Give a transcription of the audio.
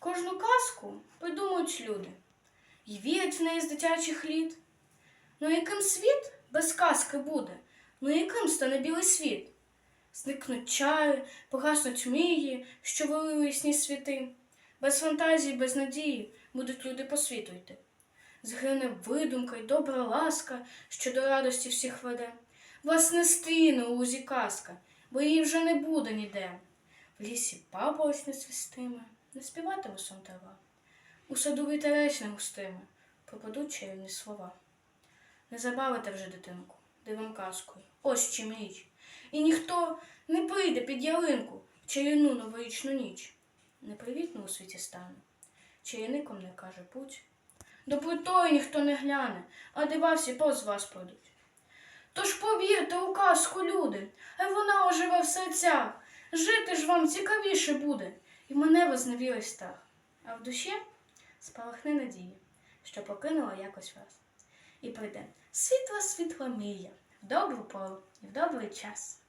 Кожну казку придумують люди і вірять в неї з дитячих літ. Ну яким світ без казки буде? Ну яким стане білий світ? Зникнуть чари, погаснуть мрії, що вели у ясні світи. Без фантазії, без надії будуть люди по світу йти. Згине видумка й добра ласка, що до радості всіх веде. Вас не стріне у лузі казка, бо її вже не буде ніде. В лісі папороть не свистиме, не співатиме сон трава. У саду вітерець не густиме, пропадуть чарівні слова. Не забавите вже дитинку, дивом казкою, ось чим річ. І ніхто не прийде під ялинку в чарівну новорічну ніч. Непривітно у світі стане, чарівником не каже путь. До плитої ніхто не гляне, а дива всі повз вас пройдуть. Тож повірте у казку, люди, а вона оживе в серцях. Жити ж вам цікавіше буде, і мене возневірить страх. А в душі спалахне надія, що покинула якось вас. І прийде світла світла мрія в добру пору і в добрий час.